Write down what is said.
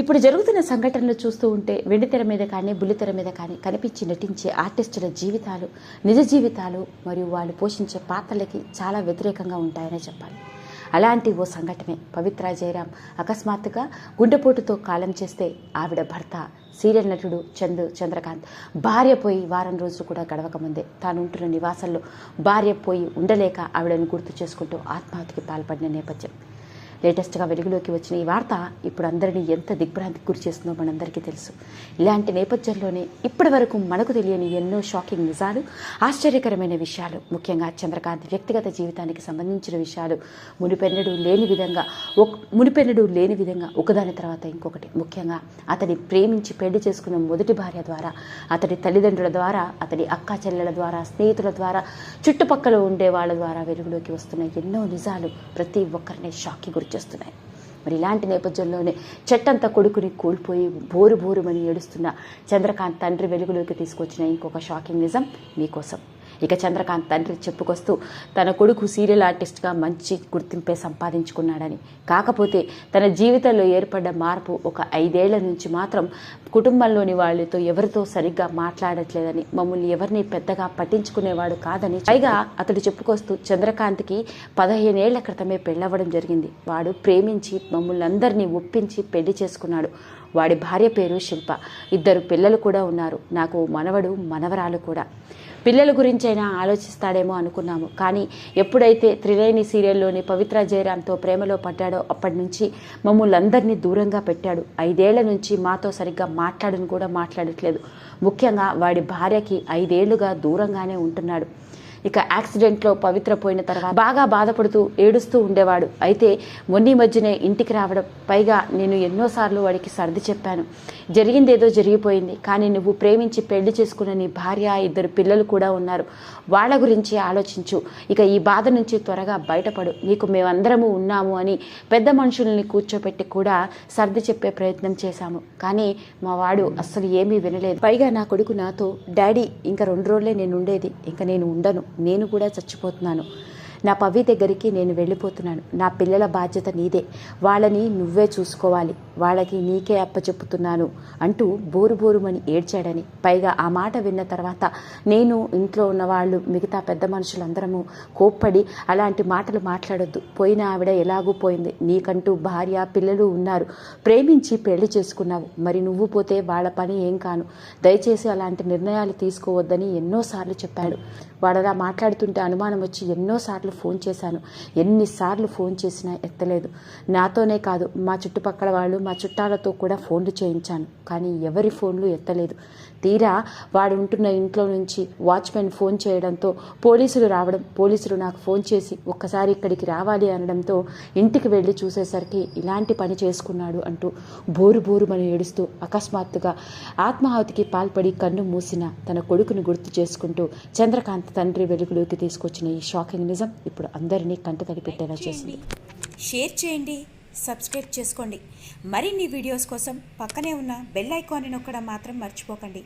ఇప్పుడు జరుగుతున్న సంఘటనలు చూస్తూ ఉంటే వెండితెర మీద కానీ బుల్లితెర మీద కానీ కనిపించి నటించే ఆర్టిస్టుల జీవితాలు నిజ జీవితాలు మరియు వాళ్ళు పోషించే పాత్రలకి చాలా వ్యతిరేకంగా ఉంటాయనే చెప్పాలి. అలాంటి ఓ సంఘటనే. పవిత్ర జయరాం అకస్మాత్తుగా గుండెపోటుతో కాలం చేస్తే ఆవిడ భర్త సీరియల్ నటుడు చందు చంద్రకాంత్. భార్య పోయి వారం రోజులు కూడా గడవక ముందే తాను ఉంటున్న నివాసంలో భార్య పోయి ఉండలేక ఆవిడను గుర్తు చేసుకుంటూ ఆత్మహత్యకి పాల్పడిన నేపథ్యం. లేటెస్ట్గా వెలుగులోకి వచ్చిన ఈ వార్త ఇప్పుడు అందరినీ ఎంత దిగ్భ్రాంతికి గురి చేస్తుందో మనందరికీ తెలుసు. ఇలాంటి నేపథ్యంలోనే ఇప్పటి వరకు మనకు తెలియని ఎన్నో షాకింగ్ నిజాలు ఆశ్చర్యకరమైన విషయాలు ముఖ్యంగా చంద్రకాంత్ వ్యక్తిగత జీవితానికి సంబంధించిన విషయాలు. మునిపెన్నడు లేని విధంగా ఒక మునిపెన్నడు లేని విధంగా ఒకదాని తర్వాత ఇంకొకటి. ముఖ్యంగా అతని ప్రేమించి పెళ్ళి చేసుకున్న మొదటి భార్య ద్వారా అతడి తల్లిదండ్రుల ద్వారా అతడి అక్క చెల్లెల ద్వారా స్నేహితుల ద్వారా చుట్టుపక్కల ఉండే వాళ్ళ ద్వారా వెలుగులోకి వస్తున్న ఎన్నో నిజాలు ప్రతి ఒక్కరిని షాక్కి గురి వచ్చేస్తున్నాయి మరి ఇలాంటి నేపథ్యంలోనే చెట్టంత కొడుకుని కోల్పోయి బోరు బోరుమని ఏడుస్తున్న చంద్రకాంత్ తండ్రి వెలుగులోకి తీసుకొచ్చిన ఇంకొక షాకింగ్ నిజం మీకోసం. ఇక చంద్రకాంత్ తండ్రి చెప్పుకొస్తూ తన కొడుకు సీరియల్ ఆర్టిస్ట్గా మంచి గుర్తింపే సంపాదించుకున్నాడని. కాకపోతే తన జీవితంలో ఏర్పడ్డ మార్పు ఒక ఐదేళ్ళ నుంచి మాత్రం కుటుంబంలోని వాళ్ళతో ఎవరితో సరిగ్గా మాట్లాడట్లేదని మమ్మల్ని ఎవరిని పెద్దగా పట్టించుకునేవాడు కాదని పైగా అతడు చెప్పుకొస్తూ చంద్రకాంత్కి పదిహేనేళ్ళ క్రితమే పెళ్ళవడం జరిగింది. వాడు ప్రేమించి మమ్మల్ని అందరినీ ఒప్పించి పెళ్ళి చేసుకున్నాడు. వాడి భార్య పేరు శిల్ప. ఇద్దరు పిల్లలు కూడా ఉన్నారు. నాకు మనవడు మనవరాలు కూడా. పిల్లల గురించైనా ఆలోచిస్తాడేమో అనుకున్నాము. కానీ ఎప్పుడైతే త్రివేణి సీరియల్లోని పవిత్ర జయరామ్తో ప్రేమలో పడ్డాడో అప్పటి నుంచి మమ్మల్ని అందరినీ దూరంగా పెట్టాడు. ఐదేళ్ళ నుంచి మాతో సరిగ్గా మాట్లాడని కూడా మాట్లాడట్లేదు. ముఖ్యంగా వాడి భార్యకి ఐదేళ్ళుగా దూరంగానే ఉంటున్నాడు. ఇక యాక్సిడెంట్లో పవిత్ర పోయిన తర్వాత బాగా బాధపడుతూ ఏడుస్తూ ఉండేవాడు. అయితే మొన్నీ మధ్యనే ఇంటికి రావడం పైగా నేను ఎన్నోసార్లు వాడికి సర్ది చెప్పాను. జరిగిందేదో జరిగిపోయింది కానీ నువ్వు ప్రేమించి పెళ్ళి చేసుకున్న నీ భార్య ఇద్దరు పిల్లలు కూడా ఉన్నారు. వాళ్ళ గురించి ఆలోచించు. ఇక ఈ బాధ నుంచి త్వరగా బయటపడు. నీకు మేమందరము ఉన్నాము అని పెద్ద మనుషుల్ని కూర్చోపెట్టి కూడా సర్ది చెప్పే ప్రయత్నం చేశాము. కానీ మా వాడు అస్సలు ఏమీ వినలేదు. పైగా నా కొడుకు నాతో డాడీ ఇంకా రెండు రోజులే నేను ఉండేది ఇంకా నేను ఉండను. నేను కూడా చచ్చిపోతున్నాను. నా పవి దగ్గరికి నేను వెళ్ళిపోతున్నాను. నా పిల్లల బాధ్యత నీదే. వాళ్ళని నువ్వే చూసుకోవాలి. వాళ్ళకి నీకే అప్పచెప్పుతున్నాను అంటూ బోరు బోరుమని ఏడ్చాడని. పైగా ఆ మాట విన్న తర్వాత నేను ఇంట్లో ఉన్న వాళ్ళు మిగతా పెద్ద మనుషులందరము కోప్పడి అలాంటి మాటలు మాట్లాడొద్దు. పోయిన ఆవిడ ఎలాగూ పోయింది. నీకంటూ భార్య పిల్లలు ఉన్నారు. ప్రేమించి పెళ్ళి చేసుకున్నావు. మరి నువ్వు పోతే వాళ్ళ పని ఏం కాను. దయచేసి అలాంటి నిర్ణయాలు తీసుకోవద్దని ఎన్నోసార్లు చెప్పాడు. వాడలా మాట్లాడుతుంటే అనుమానం వచ్చి ఎన్నోసార్లు ఫోన్ చేశాను. ఎన్నిసార్లు ఫోన్ చేసినా ఎత్తలేదు. నాతోనే కాదు మా చుట్టుపక్కల వాళ్ళు మా చుట్టాలతో కూడా ఫోన్లు చేయించాను. కానీ ఎవరి ఫోన్లు ఎత్తలేదు. తీరా వాడు ఉంటున్న ఇంట్లో నుంచి వాచ్మెన్ ఫోన్ చేయడంతో పోలీసులు రావడం పోలీసులు నాకు ఫోన్ చేసి ఒక్కసారి ఇక్కడికి రావాలి అనడంతో ఇంటికి వెళ్ళి చూసేసరికి ఇలాంటి పని చేసుకున్నాడు అంటూ బోరు బోరుమని ఏడుస్తూ అకస్మాత్తుగా ఆత్మాహుతికి పాల్పడి కన్ను మూసిన తన కొడుకుని గుర్తు చేసుకుంటూ చంద్రకాంత్ తండ్రి వెలుగులోకి తీసుకొచ్చిన ఈ షాకింగ్ నిజం ఇప్పుడు అందరినీ కంటతడి పెట్టేలా చేసింది. షేర్ చేయండి. సబ్స్క్రైబ్ చేసుకోండి. మరిన్ని వీడియోస్ కోసం పక్కనే ఉన్న బెల్ ఐకాన్ని నొక్కడం మాత్రం మర్చిపోకండి.